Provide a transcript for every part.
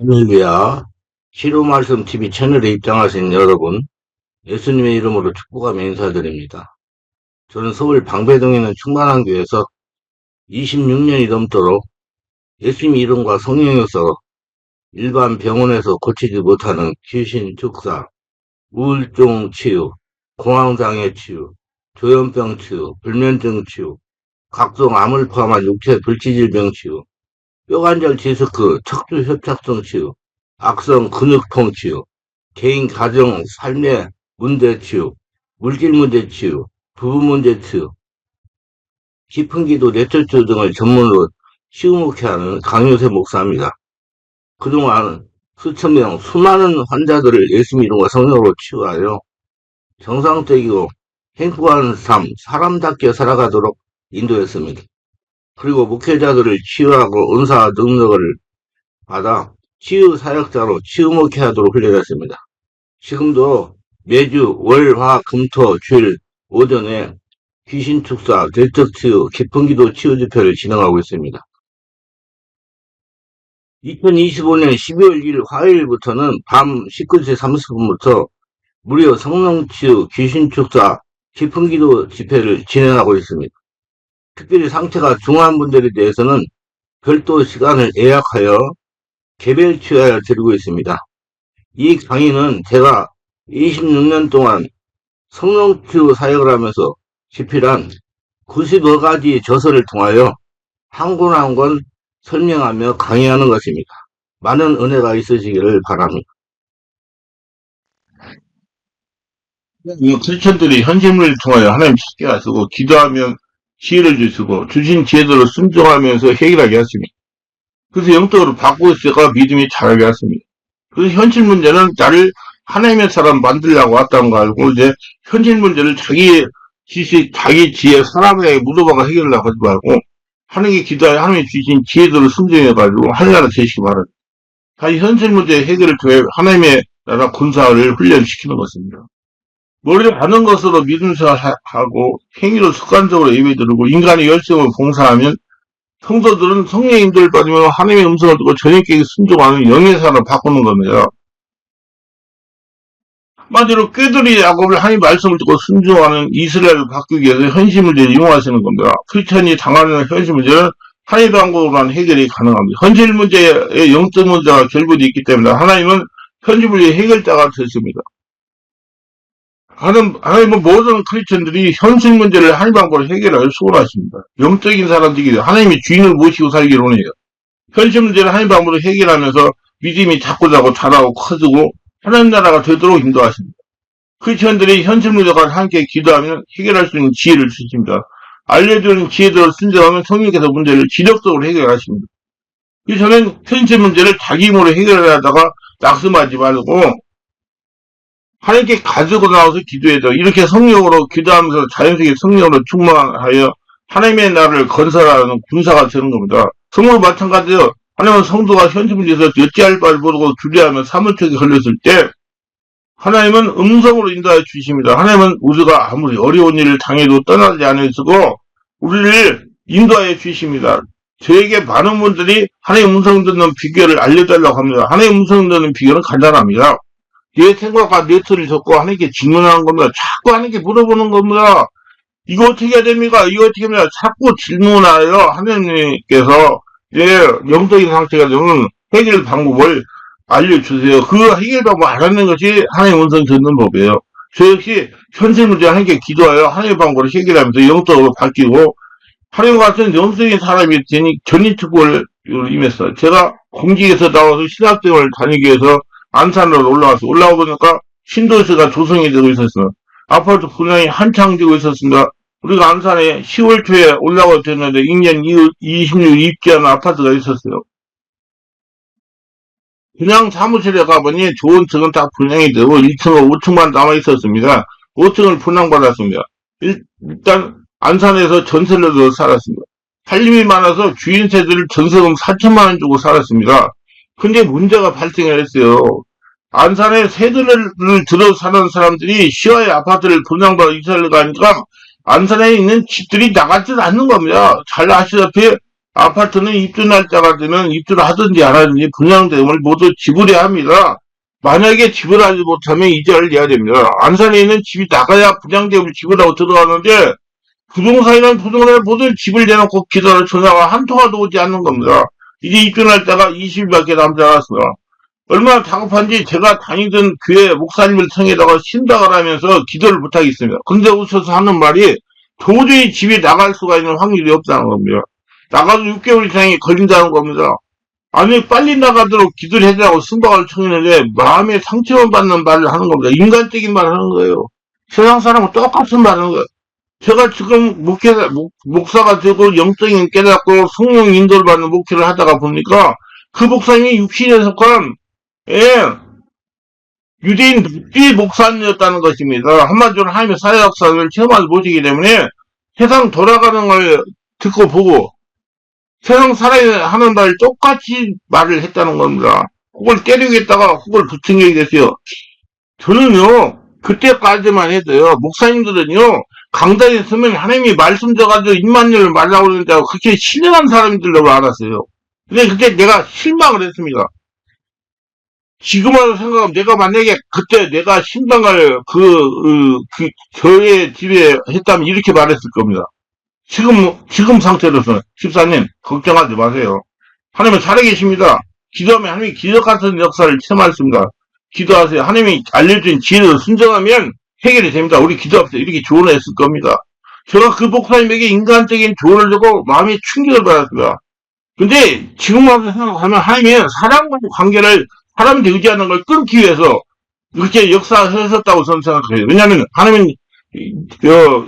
할렐루야. 시로 말씀 TV 채널에 입장하신 여러분, 예수님의 이름으로 축복하며 인사드립니다. 저는 서울 방배동에 있는 충만한 교회에서 26년이 넘도록 예수님 이름과 성령에서 일반 병원에서 고치지 못하는 귀신 축사, 우울증 치유, 공황장애 치유, 조현병 치유, 불면증 치유, 각종 암을 포함한 육체 불치질병 치유, 뼈관절 디스크, 척추 협착성 치유, 악성 근육통 치유, 개인 가정 삶의 문제 치유, 물질 문제 치유, 부부 문제 치유, 깊은 기도 뇌철주 등을 전문으로 치유목회 하는 강효세 목사입니다. 그동안 수천 명, 수많은 환자들을 예수님 이름과 성령으로 치유하여 정상적이고 행복한 삶, 사람답게 살아가도록 인도했습니다. 그리고 목회자들을 치유하고 은사 능력을 받아 치유 사역자로 치유 목회하도록 훈련했습니다. 지금도 매주 월, 화, 금, 토, 주일 오전에 귀신 축사, 대적 치유, 깊은 기도 치유 집회를 진행하고 있습니다. 2025년 12월 1일 화요일부터는 밤 19시 30분부터 무료 성령 치유, 귀신 축사, 깊은 기도 집회를 진행하고 있습니다. 특별히 상태가 중한 분들에 대해서는 별도 시간을 예약하여 개별 치유하여 드리고 있습니다. 이 강의는 제가 26년 동안 성령 치유 사역을 하면서 집필한 95가지 저서를 통하여 한 권 한 권 설명하며 강의하는 것입니다. 많은 은혜가 있으시기를 바랍니다. 이 크리스천들이 현실을 통하여 하나님 쉽게 하시고 기도하면 지혜를 주시고 주신 지혜대로 순종하면서 해결하게 하십니다. 그래서 영적으로 바꾸고 있어가 믿음이 자라게 하십니다. 그래서 현실 문제는 나를 하나님의 사람 만들려고 왔다는 거 알고 이제 현실 문제를 자기 지식, 자기 지혜, 사람에게 묻어봐가 해결하려고 하지 말고 하나님께 기도하여 하나님이 주신 지혜대로 순종해가지고 하나님나라 되시기 바랍니다. 다시 현실 문제 해결을 통해 하나님의 나라 군사를 훈련시키는 것입니다. 머리를 아는 것으로 믿음사하고 행위로 습관적으로 예배 드리고 인간의 열정을 봉사하면 성도들은 인도를 받으며 하나님의 음성을 듣고 전인격에 순종하는 영의 사람을 바꾸는 겁니다. 한마디로 꾀들이 야곱을 하나님 말씀을 듣고 순종하는 이스라엘을 바꾸기 위해서 문제를 이용하시는 겁니다. 크리스천이 당하는 현실 문제는 하나님 방법으로만 해결이 가능합니다. 현실 문제에 영적 문제가 결부되어 있기 때문에 하나님은 현실 문제의 해결자가 되십니다. 하나님, 하나님은 모든 크리스천들이 현실 문제를 하나님 방법으로 해결하여 소원하십니다. 영적인 사람들이 하나님이 주인을 모시고 살기를 원해요. 현실 문제를 하나님 방법으로 해결하면서 믿음이 자꾸 자꾸 자라고 커지고 하나님 나라가 되도록 인도하십니다. 크리스천들이 현실 문제가 함께 기도하면 해결할 수 있는 지혜를 주십니다. 알려주는 지혜대로 순종하면 성령께서 문제를 지력적으로 해결하십니다. 그래서 저는 현실 문제를 자기 힘으로 해결하다가 낙심하지 말고 하나님께 가지고 나와서 기도해야 돼. 이렇게 성령으로 기도하면서 자연스럽게 성령으로 충만하여 하나님의 나라를 건설하는 군사가 되는 겁니다. 성도 마찬가지예요. 하나님은 성도가 현실 문제에서 어찌할 바를 모르고 주리하며 사무책에 걸렸을 때 하나님은 음성으로 인도해 주십니다. 하나님은 우리가 아무리 어려운 일을 당해도 떠나지 않으시고 우리를 인도하여 주십니다. 저에게 많은 분들이 하나님 음성 듣는 비결을 알려달라고 합니다. 하나님 음성 듣는 비결은 간단합니다. 내 생각과 내 틀을 적고 하나님께 질문하는 겁니다. 자꾸 하나님께 물어보는 겁니다. 이거 어떻게 해야 됩니까? 이거 어떻게 합니까? 자꾸 질문하여 하나님께서 내 영적인 상태가 되면 해결 방법을 알려주세요. 그 해결 방법 알아내는 것이 하나님 음성 듣는 법이에요. 저 역시 현실 문제 하나님께 기도하여 하나님 방법을 해결하면서 영적으로 바뀌고 하나님 같은 영적인 사람이 되니 전이특보를 임했어요. 제가 공직에서 나와서 신학생활을 다니기 위해서 안산으로 올라와서 올라와 보니까 신도시가 조성이 되고 있었어요. 아파트 분양이 한창 되고 있었습니다. 우리가 안산에 10월 초에 올라가 됐는데 2년 26 입주한 아파트가 있었어요. 분양 사무실에 가보니 좋은 층은 다 분양이 되고 1층과 5층만 남아 있었습니다. 5층을 분양받았습니다. 일단 안산에서 전세를 살았습니다. 살림이 많아서 주인 세대를 전세금 4천만 원 주고 살았습니다. 근데 문제가 발생을 했어요. 안산에 세대를 들어 사는 사람들이 시와의 아파트를 분양받아 이사를 가니까 안산에 있는 집들이 나가지 않는 겁니다. 잘 아시다시피 아파트는 입주 날짜가 되면 입주를 하든지 안 하든지 분양대금을 모두 지불해야 합니다. 만약에 지불하지 못하면 이자를 내야 됩니다. 안산에 있는 집이 나가야 분양대금을 지불하고 들어가는데 부동산이란 부동산을 모든 집을 내놓고 기다려 전화가 한 통화도 오지 않는 겁니다. 이제 입주 날짜가 20일밖에 남지 않았습니다. 얼마나 다급한지 제가 다니던 교회 목사님을 통해다가 신당을 하면서 기도를 부탁했습니다. 근데 웃어서 하는 말이 도저히 집이 나갈 수가 있는 확률이 없다는 겁니다. 나가도 6개월 이상이 걸린다는 겁니다. 아니 빨리 나가도록 기도를 해달라고 순박을 청했는데 마음에 상처만 받는 말을 하는 겁니다. 인간적인 말을 하는 거예요. 세상 사람은 똑같은 말을 하는 거예요. 제가 지금 목회, 목, 목사가 되고 영적인 깨닫고 성령 인도를 받는 목회를 하다가 보니까 그 목사님이 육신에 속한 예, 유대인 묵지 목사님이었다는 것입니다. 한마디로 하나님의 사회 역사를 체험하지 못하기 때문에 세상 돌아가는 걸 듣고 보고 세상 살아야 하는 말 똑같이 말을 했다는 겁니다. 그걸 때리겠다가 그걸 부추기게 됐어요. 저는요, 그때까지만 해도요, 목사님들은요, 강단에 서면 하나님이 말씀 줘가지고 입만 열면 말라고 그러는데 그렇게 신령한 사람들로 알았어요. 근데 그때 내가 실망을 했습니다. 지금 와서 생각하면 내가 만약에 그때 내가 신방을 그, 그, 그, 저의 집에 했다면 이렇게 말했을 겁니다. 지금, 지금 상태로서는, 집사님, 걱정하지 마세요. 하나님은 살아계십니다. 기도하면 하나님이 기적 같은 역사를 체험하십니다. 기도하세요. 하나님이 알려준 지혜를 순정하면 해결이 됩니다. 우리 기도합시다. 이렇게 조언을 했을 겁니다. 제가 그 목사님에게 인간적인 조언을 주고 마음의 충격을 받았습니다. 근데 지금 와서 생각하면 하나님은 사람과의 관계를 사람한테 의지하는 걸 끊기 위해서 그렇게 역사하셨다고 저는 생각해요. 왜냐하면 하나님은 저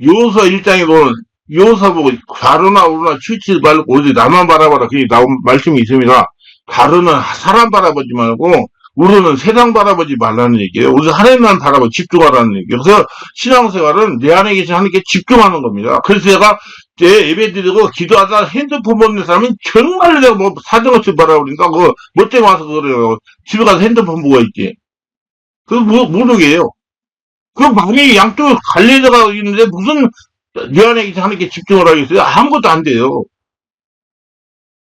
요서 1장에 보면 요서 보고 가르나 오르나 치우치지 말고 오직 나만 바라봐라 그게 나온 말씀이 있습니다. 가르는 사람 바라보지 말고 우르는 세상 바라보지 말라는 얘기예요. 우리 하나님만 바라보 집중하라는 얘기예요. 그래서 신앙생활은 내 안에 계신 하나님께 집중하는 겁니다. 그래서 제가 때 예배 드리고 기도하다 핸드폰 보는 사람은 정말 내가 뭐 사정없이 바라보니까 그거 뭐 때문에 와서 그래요. 집에 가서 핸드폰 보고 있지. 그거 뭐, 모르게요. 그 마음이 양쪽 갈려져가 있는데 무슨 내 안에 계신 하나님께 집중을 하겠어요? 아무것도 안 돼요.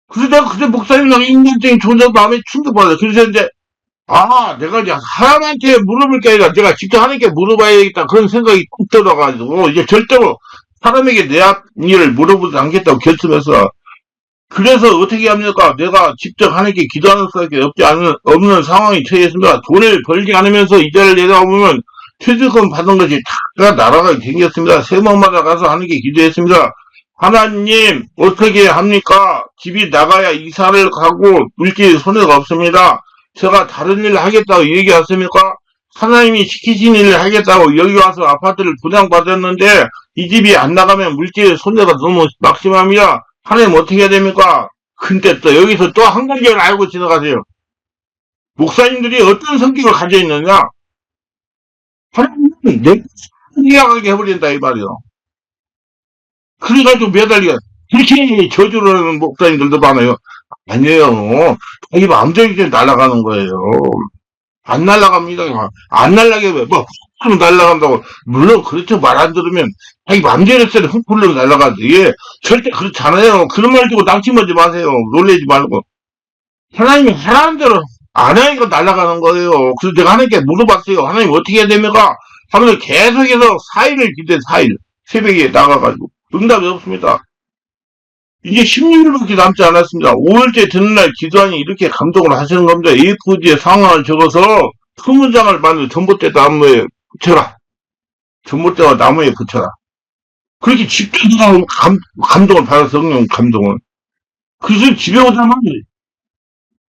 그래서 내가 그때 목사님이랑 인간적인 존재 마음에 충격받아요. 그래서 이제 아, 내가 이제 사람한테 물어볼 게 아니라 내가 직접 하나님께 물어봐야겠다 그런 생각이 꼭 들어가지고 이제 절대로 사람에게 내 앞 일을 물어보지 않겠다고 결심해서 그래서 어떻게 합니까? 내가 직접 하나님께 기도하는 수밖에 없지 않은 없는 상황이 처했습니다. 돈을 벌지 않으면서 이자를 내다 보면 퇴직금 받은 것이 다 날아가게 생겼습니다. 세 번마다 가서 하나님께 기도했습니다. 하나님 어떻게 합니까? 집이 나가야 이사를 가고 물질 손해가 없습니다. 제가 다른 일을 하겠다고 얘기했습니까? 하나님이 시키신 일을 하겠다고 여기 와서 아파트를 분양받았는데 이 집이 안 나가면 물질 손해가 너무 막심합니다. 하나님 어떻게 해야 됩니까? 근데 또 여기서 또 한 가지를 알고 지나가세요. 목사님들이 어떤 성격을 가져 있느냐? 하나님은 내 이해하게 해버린다 이 말이요. 그래가지고 매달리 가 그렇게 저주를 하는 목사님들도 많아요. 아니에요. 자기 마음대로 날아가는 거예요. 안 날아갑니다. 안 날아게 왜? 뭐, 훅 날아간다고. 물론, 그렇죠. 말 안 들으면, 자기 마음대로 했을 때훅 날아가지. 예, 절대 그렇지 않아요. 그런 말 듣고 낙심하지 마세요. 놀래지 말고. 하나님이 하라는 대로 안 하니까 날아가는 거예요. 그래서 내가 하나님께 물어봤어요. 하나님 어떻게 해야 됩니까? 하면서 계속해서 4일을 기도해, 4일. 새벽에 나가가지고. 응답이 없습니다. 이제 16일밖에 남지 않았습니다. 5일째 듣는 날 기도하니 이렇게 감동을 하시는 겁니다. A4지에 상황을 적어서 큰 문장을 만들어 전봇대 나무에 붙여라. 전봇대와 나무에 붙여라. 그렇게 집중하고 감, 감동을 받아서 성령 감동을. 그래서 집에 오자마자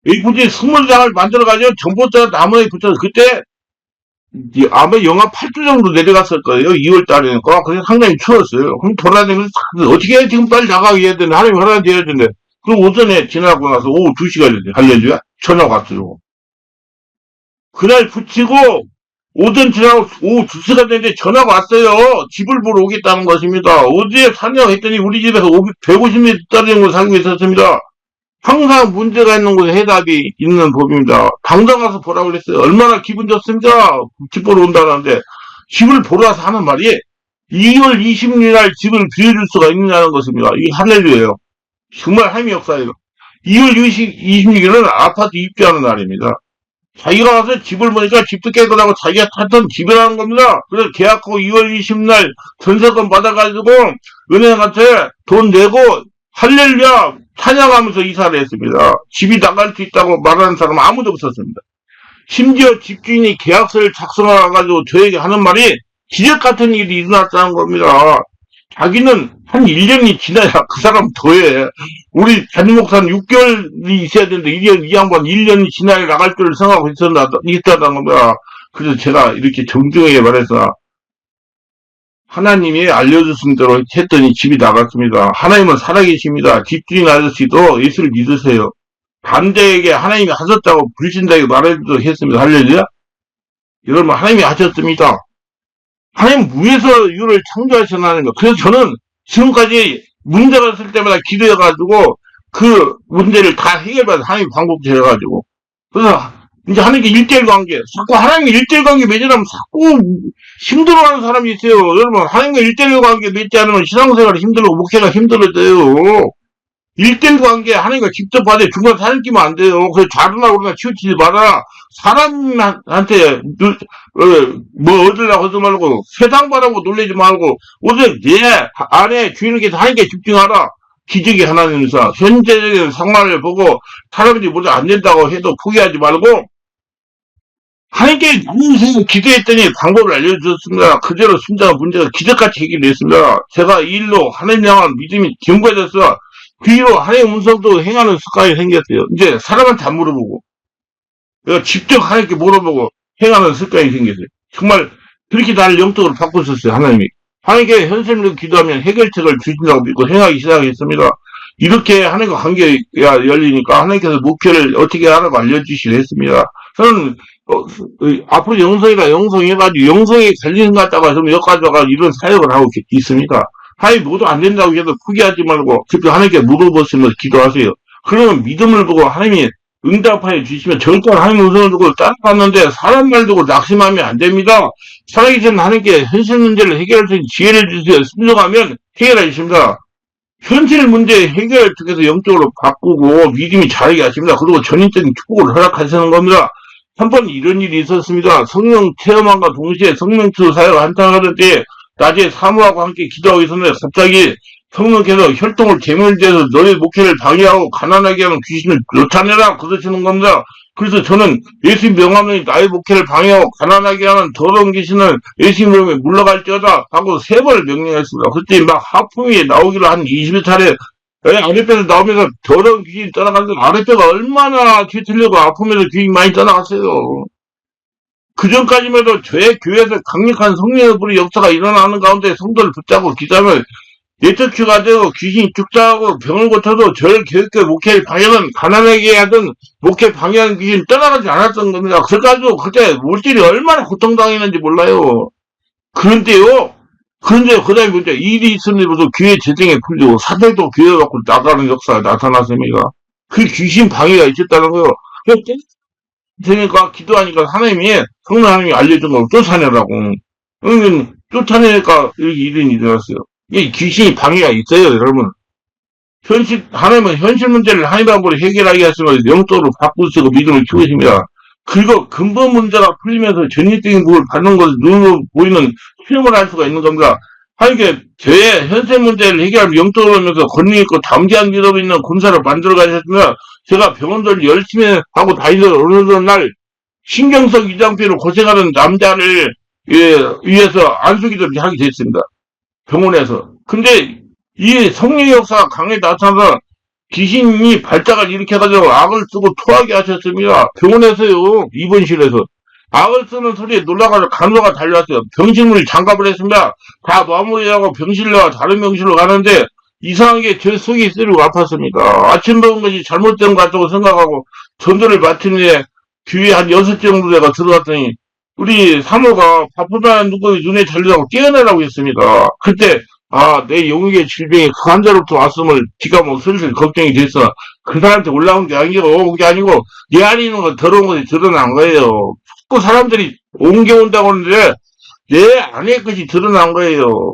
A4지에 20장을 만들어가지고 전봇대와 나무에 붙여서 그때 이- 아마 영하 8도 정도 내려갔을 거예요. 2월 달이니까. 그래서 상당히 추웠어요. 그럼 돌아다니면서 어떻게 해? 지금 빨리 나가게 해야 되는데, 하나님 허락이 해야 되는데. 그럼 오전에 지나고 나서 오후 2시가 알려줘야 저녁 왔어요. 그날 붙이고, 오전 지나고 오후 2시가 됐는데 전화가 왔어요. 집을 보러 오겠다는 것입니다. 어디에 사냐고 했더니 우리 집에서 150m 떨어진 곳 살고 있었습니다. 항상 문제가 있는 곳에 해답이 있는 법입니다. 당장 가서 보라고 그랬어요. 얼마나 기분 좋습니다. 집 보러 온다는데 집을 보러 와서 하는 말이 2월 26일 날 집을 비워줄 수가 있느냐는 것입니다. 이게 할렐루예요. 정말 하나님의 역사예요. 2월 26일은 아파트 입주하는 날입니다. 자기가 와서 집을 보니까 집도 깨끗하고 자기가 탔던 집이라는 겁니다. 그래서 계약하고 2월 20일 전세금 받아가지고 은행한테 돈 내고 할렐루야 찬양하면서 이사를 했습니다. 집이 나갈 수 있다고 말하는 사람은 아무도 없었습니다. 심지어 집주인이 계약서를 작성해가지고 저에게 하는 말이 기적 같은 일이 일어났다는 겁니다. 자기는 한 1년이 지나야 그 사람 더해. 우리 담임 목사는 6개월이 있어야 되는데, 이, 이 양반 1년이 지나야 나갈 줄을 생각하고 있었다, 있다는 겁니다. 그래서 제가 이렇게 정중하게 말해서, 하나님이 알려주신 대로 했더니 집이 나갔습니다. 하나님은 살아계십니다. 집주인 아저씨도 예수를 믿으세요. 반대에게 하나님이 하셨다고 불신다고 말해도 했습니다. 할렐루야? 여러분, 하나님이 하셨습니다. 하나님 무에서 유를 창조하셨다는 거. 그래서 저는 지금까지 문제가 있을 때마다 기도해가지고 그 문제를 다 해결받아 하나님 방법대로해가지고 그래서 이제 하나님께 일대일 관계 자꾸 하나님과 일대일 관계 맺으려면 자꾸 힘들어하는 사람이 있어요. 여러분 하나님과 일대일 관계 맺지 않으면 신앙생활이 힘들고 목회가 힘들어져요. 일대일 관계 하나님과 직접 받아 중간 사진 끼면 안 돼요. 그래서 잘하나 그러나 치우치지 마라. 사람한테 누- 어, 뭐 얻으려고 하지 말고 세상 바라고 놀리지 말고 오직 내 안에 주인에게 하나님께 집중하라. 기적이 하나님이사 현재적인 상황을 보고 사람들이 모두 안 된다고 해도 포기하지 말고 하나님께 무슨 기도했더니 방법을 알려주셨습니다. 그대로 순자가 문제가 기적같이 해결됐습니다. 제가 이 일로 하나님 향한 믿음이 견고해져서 그 이후로 하나님의 음성도 행하는 습관이 생겼어요. 이제 사람한테 안 물어보고 직접 하나님께 물어보고 행하는 습관이 생겼어요. 정말 그렇게 나를 영적으로 바꾸셨어요. 하나님이. 하나님께 현실로 기도하면 해결책을 주신다고 믿고 행하기 시작했습니다. 이렇게 하나님과 관계가 열리니까 하나님께서 목표를 어떻게 하라고 알려주시려 했습니다. 저는 어, 어, 앞으로 영성이라 영성해가지고 영성에 걸리는 것 같다가 좀 여기까지 와가 이런 사역을 하고 있- 있습니다. 하나님 모두 안 된다고 해도 포기하지 말고 직접 하나님께 물어보시면서 기도하세요. 그러면 믿음을 보고 하나님이 응답하여 주시면 절대 하나님 우선을 두고 따라갔는데 사람 말 두고 낙심하면 안 됩니다. 살아계신 하나님께 현실 문제를 해결할 수 있는 지혜를 주세요. 순종하면 해결해 주십니다. 현실 문제 해결을 통해서 영적으로 바꾸고 믿음이 자라게 하십니다. 그리고 전인적인 축복을 허락하시는 겁니다. 한 번 이런 일이 있었습니다. 성령 체험함과 동시에 성령투 사역을 한탕 하던 때 낮에 사모하고 함께 기도하고 있었는데 갑자기 성령께서 혈통을 제물대서 너의 목회를 방해하고 가난하게 하는 귀신을 쫓아내라 그러시는 겁니다. 그래서 저는 예수 명함이 나의 목회를 방해하고 가난하게 하는 더러운 귀신을 예수 명함에 물러갈지어다 하고 세 번을 명령했습니다. 그때 막 하품이 나오기로 한 20차례 아랫배에서 나오면서 더러운 귀신이 떠나갔는데 아랫배가 얼마나 뒤틀리고 아프면서 귀신이 많이 떠나갔어요. 그 전까지만 해도 제 교회에서 강력한 성령의 불의 역사가 일어나는 가운데 성도를 붙잡고 기도하면 예터큐가 되고 귀신이 죽자하고 병을 고쳐도 저를 교육교 목회 방향은 가난하게 하던 목회 방향 귀신 떠나가지 않았던 겁니다. 그래가지고 그때 물질이 얼마나 고통당했는지 몰라요. 그런데요. 그런데 그 다음에 문제 일이 있음에도 교회 재정에 풀리고 사대도 교회 갖고 나가는 역사가 나타났습니다. 그 귀신 방해가 있었다는 거요. 그러니까 기도하니까 하나님이 성령 하나님이 알려준 걸 쫓아내라고. 그러면 쫓아내니까 이렇게 일이 일어났어요. 이 귀신이 방해가 있어요, 여러분. 현실, 하나님은 현실 문제를 하나님 방법으로 해결하게 하시면 영적으로 바꾸시고 믿음을 키우십니다. 그리고 근본 문제가 풀리면서 전인적인 복을 받는 것을 눈으로 보이는 실험을 할 수가 있는 겁니다. 하나님께 죄의 현실 문제를 해결하면 영적으로 하면서 권위 있고 담대한 믿음 있는 군사를 만들어 가셨으면 제가 병원들 열심히 하고 다니던 어느 날 신경성 이장피로 고생하는 남자를 예, 위해서 안수기도를 하게 됐습니다. 병원에서. 근데 이 성령의 역사가 강하게 나타나서 귀신이 발작을 일으켜가지고 악을 쓰고 토하게 하셨습니다. 병원에서요. 입원실에서. 악을 쓰는 소리에 놀라가지고 간호가 달려왔어요. 병실문을 장갑을 했습니다. 다 마무리하고 병실로 다른 병실로 가는데 이상하게 제 속이 쓰리고 아팠습니다. 아침 먹은 것이 잘못된 것 같다고 생각하고 전도를 마친 후에 뒤에 한 여섯 정도 내가 들어갔더니 우리 사모가 바쁘다는 누구 눈에 달리라고 깨어내라고 했습니다. 그때 아, 내 영역의 질병이 그 환자로부터 왔음을 지가 뭐 슬슬 걱정이 돼서 그 사람한테 올라온 게 아니고 온게 아니고 내 안에 있는 건 더러운 것이 드러난 거예요. 자꾸 사람들이 옮겨온다고 하는데 내 안의 것이 드러난 거예요.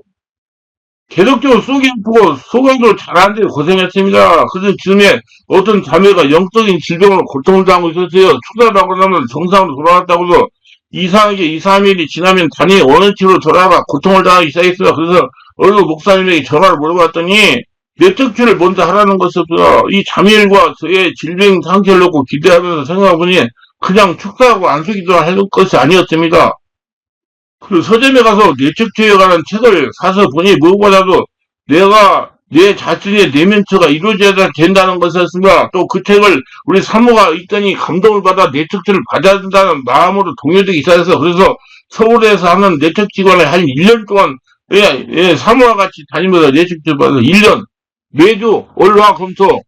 계속적으로 속이 아프고 소강도 잘 안 돼요. 고생했습니다. 그래서 즈음에 어떤 자매가 영적인 질병으로 고통을 당하고 있었어요. 추가라고 나면 정상으로 돌아왔다고 해서 이상하게 2, 3일이 지나면 단위 원어치로 돌아가 고통을 당하기 시작했어요. 그래서 어느 목사님에게 전화를 물어봤더니 뇌척추를 먼저 하라는 것이었어요. 이 자매일과 저의 질병 상태를 놓고 기대하면서 생각해보니 그냥 축사하고 안수기도를 할 것이 아니었습니다. 그 서점에 가서 뇌척추에 관한 책을 사서 보니 무엇보다도 내가 내 자신의 내면처가 이루어져야 된다는 것이었습니다. 또 그 책을 우리 사모가 있더니 감동을 받아 뇌척추를 받아야 된다는 마음으로 동료들이 있어서 그래서 서울에서 하는 뇌척지관에 한 1년 동안 예, 예, 사모와 같이 다니면서 뇌척추 받아서 1년 매주 월화 금토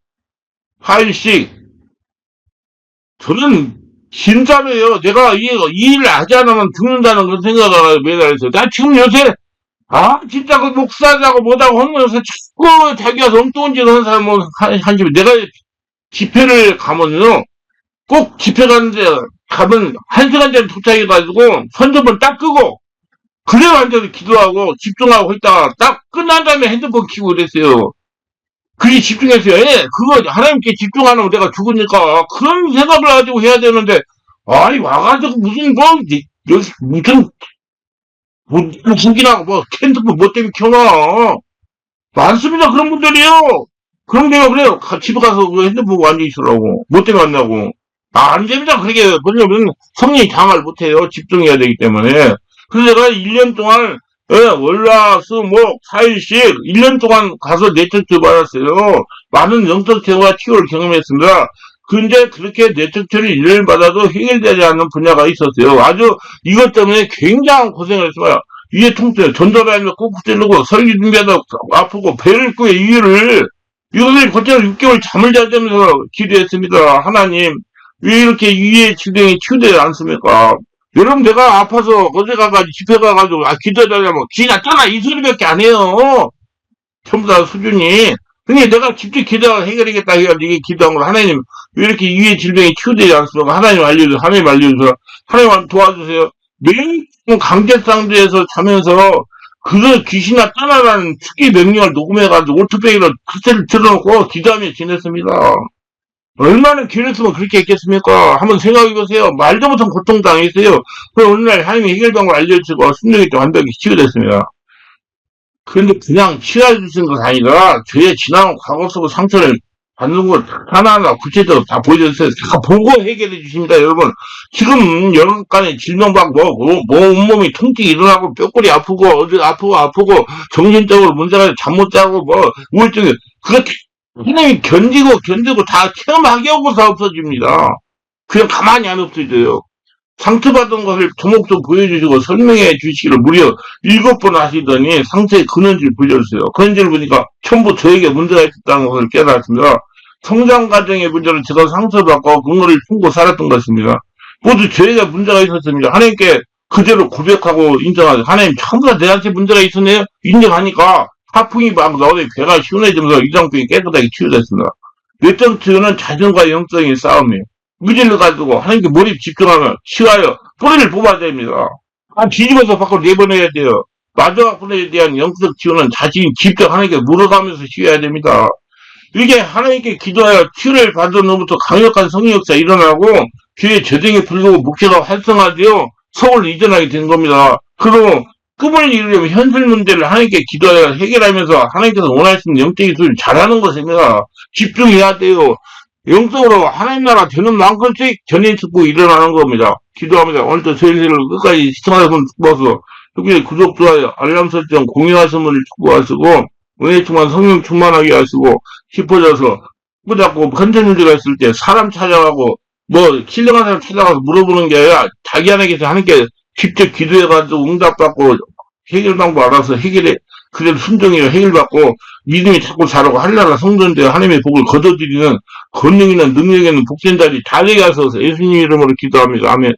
화일씩 저는 진짜로요. 내가 이, 이 일을 하지 않으면 죽는다는 그런 생각을 매달 했어요. 나 지금 요새, 아, 진짜 그 목사자고 뭐다고 하면서 자꾸 자기가 엉뚱한 짓을 하는 사람은 한, 한 집에 내가 집회를 가면요. 꼭 집회 가는데 가면 한 시간 전에 도착해가지고 선전을 딱 끄고 그래야 완전히 기도하고 집중하고 있다가 딱 끝난 다음에 핸드폰 키고 그랬어요. 그게 집중했어요. 예, 그거 하나님께 집중하면 내가 죽으니까 그런 생각을 가지고 해야 되는데 아니 와가지고 무슨 뭐 이- 여기 무슨 뭐 무슨기나 뭐 핸드폰 뭐 때문에 켜놔 많습니다 그런 분들이요. 그런 데가 그래요. 가- 집에 가서 그 핸드폰 앉아 있으라고 뭐 때문에 왔냐고 아, 안 됩니다. 그렇게 왜냐면 성령이 장을 못해요. 집중해야 되기 때문에 그래서 내가 1년 동안 예, 월화, 수, 목, 4일씩 1년 동안 가서 내척트 받았어요. 많은 영적 체험과 치유를 경험했습니다. 근데 그렇게 내척트를 1년 받아도 해결되지 않는 분야가 있었어요. 아주 이것 때문에 굉장한 고생을 했어요. 위에 통증, 전달하면 꼭 찌르고, 설기 준비하다 아프고, 배를 끄고 이유를, 이것을 거쳐 6개월 잠을 잘 자면서 기도했습니다. 하나님, 왜 이렇게 위에 질병이 치유되지 않습니까? 여러분 내가 아파서 어제 가가지고 집에 가가지고 아 기도해달라면 기났잖아 이 소리밖에 안 해요. 전부 다 수준이. 근데 내가 직접 기도 해결하겠다 해가지고 이게 기도한 걸 하나님 왜 이렇게 위에 질병이 치유되지 않습니까? 하나님 알려주세요 하나님 알려주세요 하나님 도와주세요. 매일 강제상주에서 자면서 그 귀신아 떠나라는 특기 명령을 녹음해가지고 오토백으로 카세를 틀어놓고 기도하며 지냈습니다 얼마나 길었으면 그렇게 했겠습니까? 한번 생각해 보세요. 말도 못한 고통 당했어요. 그 어느 날 하나님이 해결방법을 알려주고 순종이 또 완벽히 치유됐습니다. 그런데 그냥 치유해 주신 것이 아니라 저의 지나온 과거 속 상처를 받는 걸 하나하나 구체적으로 다 보여줬어요. 다 보고 해결해 주십니다, 여러분. 지금 여러간에 질병받고 뭐, 뭐, 뭐 온몸이 통증이 일어나고 뼈골이 아프고 어디 아프고 아프고 정신적으로 문제가 잠 못 자고 뭐 우울증이 그거 하나님이 견디고 견디고 다 체험하게 하고서 없어집니다. 그냥 가만히 안 없어져요. 상처받은 것을 조목조목 보여주시고 설명해 주시기를 무려 일곱 번 하시더니 상처의 근원지를 보여주세요. 근원지를 보니까 전부 저에게 문제가 있었다는 것을 깨달았습니다. 성장 과정의 문제를 제가 상처받고 그거를 품고 살았던 것입니다. 모두 저에게 문제가 있었습니다. 하나님께 그대로 고백하고 인정하죠. 하나님 전부 다 내한테 문제가 있었네요. 인정하니까 하풍이 막 나오니 배가 시원해지면서 이장병이 깨끗하게 치유됐습니다. 뇌정치는 자신과 영적인 싸움이에요. 무지를 가지고 하나님께 몰입 집중하면 치와요. 뿌리를 뽑아야 됩니다. 아, 뒤집어서 밖으로 내보내야 돼요. 마지막 분에 대한 영적 치유는 자신이 직접 하나님께 물어가면서 치유해야 됩니다. 이게 하나님께 기도하여 치유를 받은 놈부터 강력한 성령 역사 일어나고 교회 저정에 불르고 목회가 활성화되어 서울로 이전하게 된 겁니다. 그리고 꿈을 이루려면 현실 문제를 하나님께 기도하여 해결하면서 하나님께서 원하시는 영적인 수를 잘하는 것입니다. 집중해야 돼요. 영적으로 하나님 나라 되는 만큼씩 전인 축구 일어나는 겁니다. 기도합니다. 오늘도 저희들을 끝까지 시청하셔서 축복하소. 여기 구독, 좋아요, 알람 설정, 공유하시는 분을 축복하시고 은혜 충만 성령 충만하게 하시고 싶어져서 자꾸 컨텐 문제가 있을 때 사람 찾아가고 뭐 신령한 사람 찾아가서 물어보는 게 아니라 자기 안에게서 하나님께 직접 기도해가지고 응답받고 해결 방법 알아서 해결해. 그대로 순종해요. 해결받고 믿음이 자꾸 자라고 하늘나라 성전대 하나님의 복을 거둬들이는 권능 있는 능력 있는 복된 자리 다 되게 하소서 예수님 이름으로 기도합니다. 아멘